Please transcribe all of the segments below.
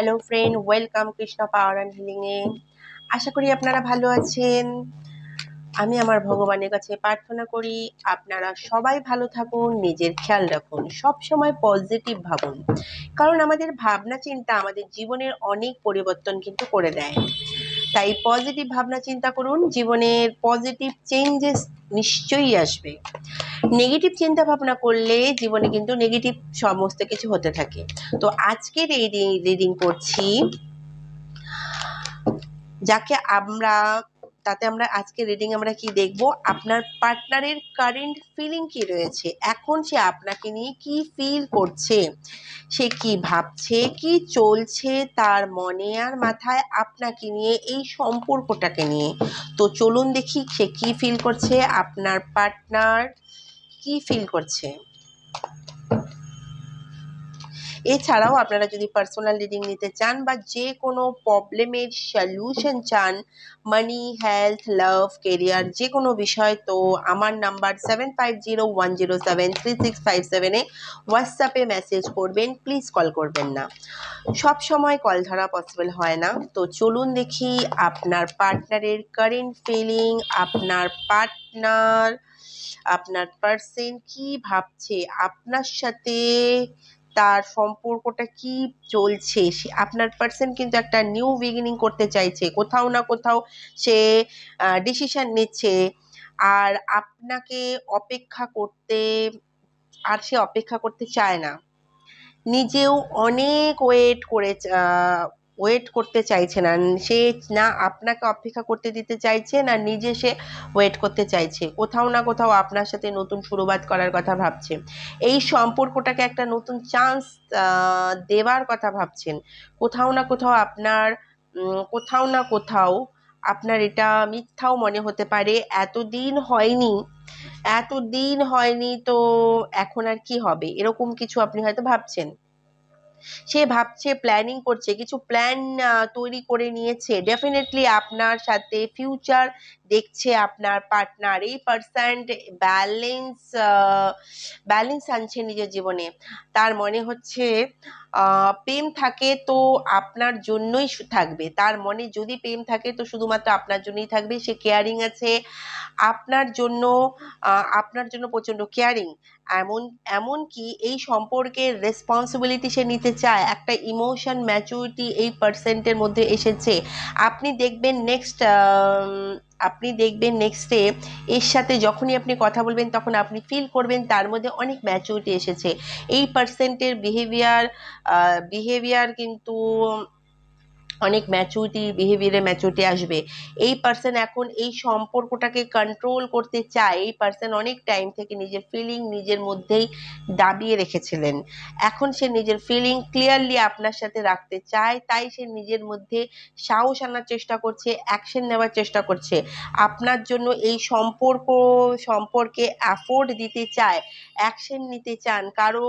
Hello friend welcome Krishna power and হিলিংয়ে আশা করি আপনারা ভালো আছেন। আমি আমার ভগবানের কাছে প্রার্থনা করি, আপনারা সবাই ভালো থাকুন, নিজের খেয়াল রাখুন সব সময় পজিটিভ ভাবুন। কারণ আমাদের ভাবনা চিন্তা আমাদের জীবনের অনেক পরিবর্তন কিন্তু করে দেয়। তাই পজিটিভ ভাবনা চিন্তা করুন, জীবনের পজিটিভ চেঞ্জেস নিশ্চয়ই আসবে। নেগেটিভ চিন্তা ভাবনা করলে জীবনে কিন্তু নেগেটিভ সমস্ত কিছু হতে থাকে। তো আজকে এই রিডিং করছি, যাকে আমরা তাতে আমরা আজকে রিডিং আমরা কি দেখব? আপনার পার্টনারের কারেন্ট ফিলিং কি রয়েছে? এখন সে আপনাকে নিয়ে কি ফিল করছে? সে কি ভাবছে? কি চলছে তার মনে আর মাথায় আপনাকে নিয়ে, এই সম্পর্কটাকে নিয়ে? তো চলুন দেখি সে কি ফিল করছে? আপনার পার্টনার কি ফিল করছে? এছাড়াও আপনারা যদি পার্সোনাল রিডিং নিতে চান বা যে কোনো প্রবলেমের সলিউশন চান মানি হেলথ লাভ কেরিয়ার যে কোনো বিষয়, তো আমার number seven five zero one zero seven three six five সেভেনে হোয়াটসঅ্যাপে মেসেজ করবেন প্লিজ কল করবেন না। সব সময় কল ধরা পসিবল হয় না। তো চলুন দেখি আপনার পার্টনারের কারেন্ট ফিলিং আপনার পার্টনার আপনার পার্সেন কি ভাবছে, আপনার সাথে তার সম্পর্কটা কি চলছে? সে আপনার পার্সন কিন্তু একটা নিউ বিগিনিং করতে চাইছে। কোথাও না কোথাও সে ডিসিশন নিচ্ছে। আর আপনাকে অপেক্ষা করতে, আর সে অপেক্ষা করতে চায় না। নিজেও অনেক ওয়েট করে ওয়েট করতে চাইছে না। সে না আপনাকে অপেক্ষা করতে দিতে চাইছে না নিজে সে ওয়েট করতে চাইছে। কোথাও না কোথাও আপনার সাথে নতুন শুরুবাত করার কথা ভাবছে। এই সম্পর্কটাকে একটা নতুন চান্স দেওয়ার কথা ভাবছেন। কোথাও না কোথাও আপনার কোথাও না কোথাও আপনার এটা মিথ্যাও মনে হতে পারে। এতদিন হয়নি এতদিন হয়নি তো এখন আর কি হবে? এরকম কিছু আপনি হয়তো ভাবছেন? সে ভাবছে প্ল্যানিং করছে, কিছু প্ল্যান তৈরি করে নিয়েছে। ডেফিনেটলি আপনার সাথে ফিউচার দেখছে আপনার পার্টনার এই পার্সেন্ট ব্যালেন্স ব্যালেন্স আনছে নিজের জীবনে। তার মনে হচ্ছে প্রেম থাকে তো আপনার জন্যই থাকবে। তার মনে যদি প্রেম থাকে তো শুধুমাত্র আপনার জন্যই থাকবে। সে কেয়ারিং আছে, আপনার জন্য আপনার জন্য প্রচণ্ড কেয়ারিং এমন, এমনকি এই সম্পর্কের রেসপন্সিবিলিটি সে নিতে চায়, একটা ইমোশন ম্যাচুরিটি এই পার্সেন্টের মধ্যে এসেছে। আপনি দেখবেন নেক্সট আপনি দেখবেন নেক্সটে এর সাথে যখনই আপনি কথা বলবেন, তখন আপনি ফিল করবেন তার মধ্যে অনেক ম্যাচুরিটি এসেছে। এই পার্সেন্টের বিহেভিয়ার বিহেভিয়ার কিন্তু অনেক ম্যাচুরিটি বিহেভিয়ারে ম্যাচুরিটি আসবে। এই পার্সন এখন এই সম্পর্কটাকে কন্ট্রোল করতে চায়, এই পার্সন অনেক টাইম থেকে নিজের ফিলিং নিজের মধ্যেই দাবিয়ে রেখেছিলেন। এখন সে নিজের ফিলিং ক্লিয়ারলি আপনার সাথে রাখতে চায়, তাই সে নিজের মধ্যে সাহস আনার চেষ্টা করছে অ্যাকশন নেওয়ার চেষ্টা করছে। আপনার জন্য এই সম্পর্ক সম্পর্কে অ্যাফোর্ড দিতে চায় অ্যাকশন নিতে চান। কারও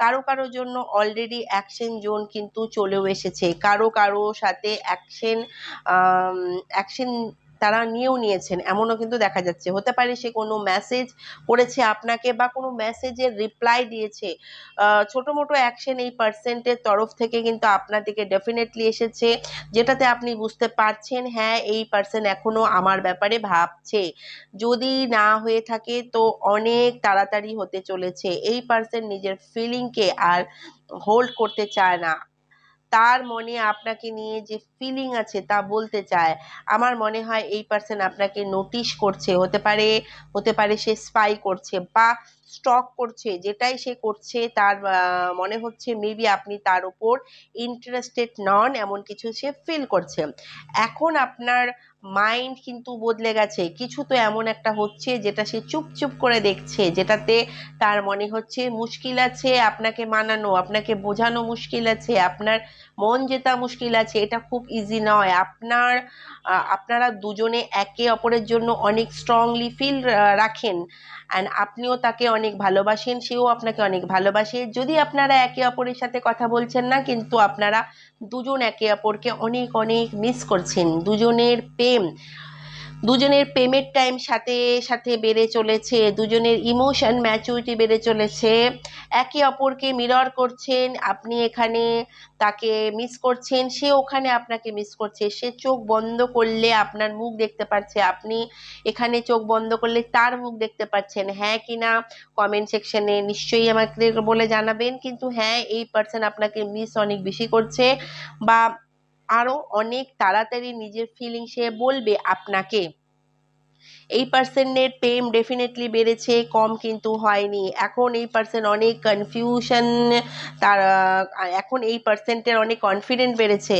কারও কারও জন্য অলরেডি অ্যাকশন জোন কিন্তু চলেও এসেছে। কারও কারও সাথে অ্যাকশন অ্যাকশন তারা নিয়েও নিয়েছেন, এমনও কিন্তু দেখা যাচ্ছে। হতে পারে সে কোনো মেসেজ করেছে আপনাকে বা কোনো মেসেজের রিপ্লাই দিয়েছে। ছোটো মোটো অ্যাকশন এই পার্সেন্টের তরফ থেকে কিন্তু আপনার দিকে ডেফিনেটলি এসেছে, যেটাতে আপনি বুঝতে পারছেন হ্যাঁ এই পার্সন এখনও আমার ব্যাপারে ভাবছে। যদি না হয়ে থাকে তো অনেক তাড়াতাড়ি হতে চলেছে। এই পার্সন নিজের ফিলিংকে আর হোল্ড করতে চায় না। তার মনে আপনাকে নিয়ে যে ফিলিং আছে তা বলতে চায়, আমার মনে হয় এই পার্সন আপনাকে নোটিশ করছে, হতে পারে হতে পারে সে স্পাই করছে বা স্টক করছে, যেটাই সে করছে তার মনে হচ্ছে মেবি আপনি তার উপর ইন্টারেস্টেড নন, এমন কিছু সে ফিল করছে। এখন আপনার মাইন্ড কিন্তু বদলে গেছে। কিছু তো এমন একটা হচ্ছে যেটা সে চুপ চুপ করে দেখছে, যেটাতে তার মনে হচ্ছে মুশকিল আছে, আপনাকে মানানো, আপনাকে বোঝানো মুশকিল আছে, আপনার মন জেতা মুশকিল আছে, এটা খুব ইজি নয়। আপনার আপনারা দুজনে একে অপরের জন্য অনেক স্ট্রংলি ফিল রাখেন। অ্যান্ড আপনিও তাকে অনেক ভালোবাসেন, সেও আপনাকে অনেক ভালোবাসে। যদি আপনারা একে অপরের সাথে কথা বলছেন না, কিন্তু আপনারা দুজন একে অপরকে অনেক অনেক মিস করছেন। দুজনের প্রেম দুজনের পেমেন্ট টাইম সাথে সাথে বেড়ে চলেছে, দুজনের ইমোশন ম্যাচুরিটি বেড়ে চলেছে। একে অপরকে মিরর করছেন, আপনি এখানে তাকে মিস করছেন, সে ওখানে আপনাকে মিস করছে। সে চোখ বন্ধ করলে আপনার মুখ দেখতে পাচ্ছে, আপনি এখানে চোখ বন্ধ করলে তার মুখ দেখতে পাচ্ছেন। হ্যাঁ কি না? কমেন্ট সেকশনে নিশ্চয়ই আমাকে বলে জানাবেন। কিন্তু হ্যাঁ এই পার্সন আপনাকে মিস অনেক বেশি করছে বা আরও অনেক তাড়াতাড়ি নিজের ফিলিং সে বলবে আপনাকে। এই পার্সেন্টের প্রেম ডেফিনেটলি বেড়েছে, কম কিন্তু হয়নি। এখন এই পার্সেন্ট অনেক কনফিউশন তার এখন এই পার্সেন্টের অনেক কনফিডেন্ট বেড়েছে।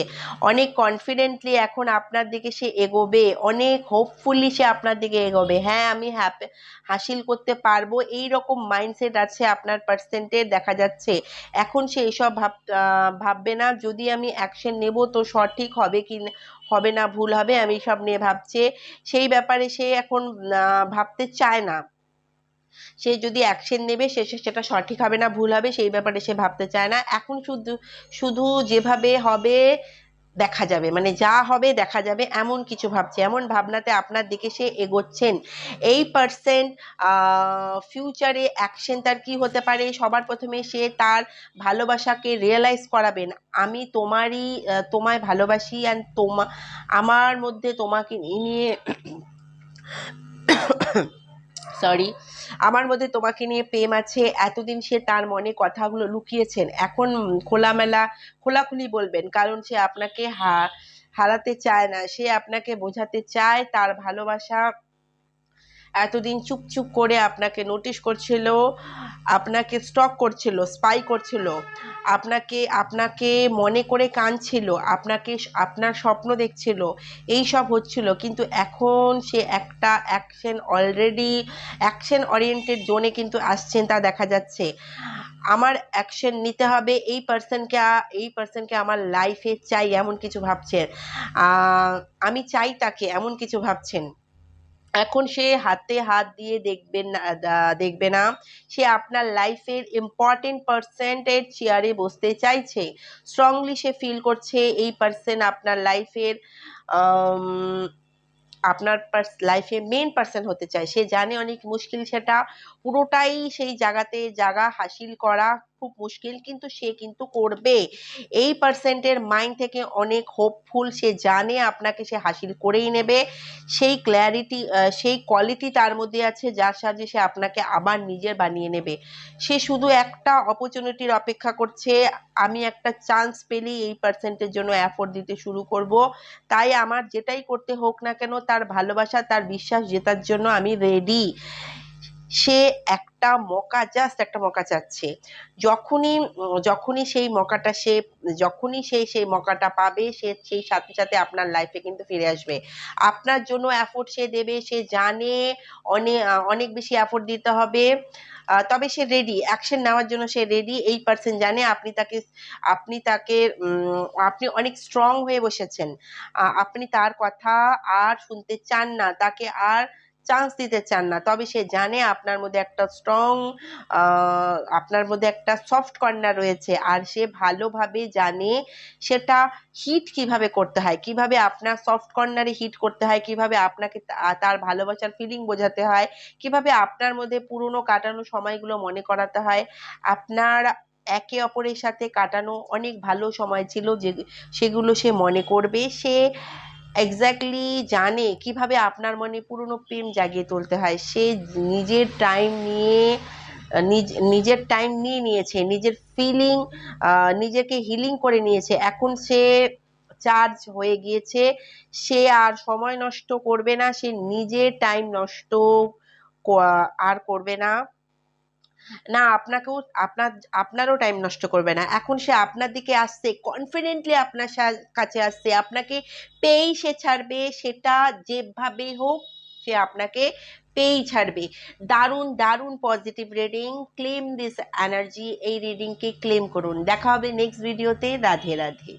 অনেক কনফিডেন্টলি এখন আপনার দিকে সে এগোবে। অনেক হোপফুলি সে আপনার দিকে এগোবে। হ্যাঁ আমি হ্যাপি হাসিল করতে পারব। এই রকম মাইন্ডসেট আছে আপনার পার্সেন্টের দেখা যাচ্ছে। এখন সে এসব ভাব ভাববে না, যদি আমি অ্যাকশন নেব তো সঠিক হবে কি হবে না, ভুল হবে, আমি সব নিয়ে ভাবছে। সেই ব্যাপারে সে এখন ভাবতে চায় না। সে যদি অ্যাকশন নেবে সে- সেটা সঠিক হবে না, ভুল হবে, সেই ব্যাপারে সে ভাবতে চায় না। এখন শুধু শুধু যেভাবে হবে দেখা যাবে। মানে যা হবে দেখা যাবে, এমন কিছু ভাবছে। এমন ভাবনাতে আপনার দিকে সে এগোচ্ছেন। এই পার্সেন্ট ফিউচারে অ্যাকশন তার কি হতে পারে? সবার প্রথমে সে তার ভালোবাসাকে রিয়েলাইজ করাবেন। আমি তোমারই তোমায় ভালোবাসি অ্যান্ড তোমা, আমার মধ্যে তোমাকে নিয়ে সরি আমার মধ্যে তোমাকে নিয়ে প্রেম আছে, এতদিন সে তার মনে কথাগুলো লুকিয়েছেন। এখন খোলামেলা, খোলাখুলি বলবেন, কারণ সে আপনাকে হা, হারাতে চায় না। সে আপনাকে বোঝাতে চায় তার ভালোবাসা এতদিন চুপ চুপ করে আপনাকে নোটিশ করছিল, আপনাকে স্টক করছিল স্পাই করছিল, আপনাকে আপনাকে মনে করে কাঁদছিল, আপনাকে আপনার স্বপ্ন দেখছিল, এই সব হচ্ছিল। কিন্তু এখন সে একটা অ্যাকশন অলরেডি অ্যাকশন ওরিয়েন্টেড জোনে কিন্তু আসছেন, তা দেখা যাচ্ছে। আমার অ্যাকশন নিতে হবে, এই পার্সনকে এই পার্সনকে আমার লাইফে চাই, এমন কিছু ভাবছেন। আমি চাই তাকে এমন কিছু ভাবছেন। এখন সে হাতে হাত দিয়ে দেখবেন না দেখবে না। সে আপনার লাইফের ইম্পর্টেন্ট পার্সেন্টের চেয়ারে বসতে চাইছে। স্ট্রংলি সে ফিল করছে এই পার্সেন আপনার লাইফের আপনার লাইফে মেন পার্সন হতে চায়। সে জানে অনেক মুশকিল সেটা। পুরোটাই সেই জায়গাতে জায়গা হাসিল করা খুব মুশকিল, কিন্তু সে কিন্তু করবে। এই পার্সেন্টের মাইন্ড থেকে অনেক হোপফুল সে জানে আপনাকে সে হাসিল করেই নেবে। সেই ক্ল্যারিটি সেই কোয়ালিটি তার মধ্যে আছে, যার সাহায্যে সে আপনাকে আবার নিজের বানিয়ে নেবে। সে শুধু একটা অপরচুনিটির অপেক্ষা করছে, আমি একটা চান্স পেলেই এই পার্সেন্টের জন্য অ্যাফোর্ড দিতে শুরু করব। তাই আমার যেটাই করতে হোক না কেন, তার ভালোবাসা, তার বিশ্বাস জেতার জন্য আমি রেডি সে একটা মকা জাস্ট একটা মকা চাচ্ছে। যখনই যখনই সেই মকাটা সে, যখনই সে সেই মকাটা পাবে, সে সেই সাথে সাথে আপনার লাইফে কিন্তু ফিরে আসবে। আপনার জন্য এফোর্ট সে দেবে, সে জানে অনেক অনেক বেশি এফোর্ট দিতে হবে। তবে সে রেডি অ্যাকশন নেওয়ার জন্য সে রেডি এই পার্সন জানে আপনি তাকে আপনি তাকে আপনি অনেক স্ট্রং হয়ে বসেছেন। আপনি তার কথা আর শুনতে চান না, তাকে আর চান্স দিতে চান না। তবে সে জানে আপনার মধ্যে একটা স্ট্রং আপনার মধ্যে একটা সফট কর্নার রয়েছে। আর সে ভালোভাবে জানে সেটা হিট কীভাবে করতে হয়, কীভাবে আপনার সফট কর্নারে হিট করতে হয়, কীভাবে আপনাকে তার ভালোবাসার ফিলিং বোঝাতে হয়, কীভাবে আপনার মধ্যে পুরনো কাটানো সময়গুলো মনে করাতে হয়। আপনার একে অপরের সাথে কাটানো অনেক ভালো সময় ছিল যে, সেগুলো সে মনে করবে। সে এক্স্যাক্টলি জানে কীভাবে আপনার মনে পুরনো প্রেম জাগিয়ে তুলতে হয়। সে নিজের টাইম নিয়ে নিজের টাইম নিয়ে নিয়েছে, নিজের ফিলিং নিজেকে হিলিং করে নিয়েছে। এখন সে চার্জ হয়ে গিয়েছে, সে আর সময় নষ্ট করবে না, সে নিজের টাইম নষ্ট আর করবে না। না, আপনাকেও, আপনার, আপনারও টাইম নষ্ট করবে না। এখন সে আপনার দিকে আসছে কনফিডেন্টলি আপনার কাছে আসছে। আপনাকে পেয়েই সে ছাড়বে, সেটা যেভাবে হোক, সে আপনাকে পেয়েই ছাড়বে। দারুণ দারুণ positive reading claim this energy এই রিডিংকে ক্লেম করুন। দেখা হবে নেক্সট ভিডিওতে রাধে রাধে।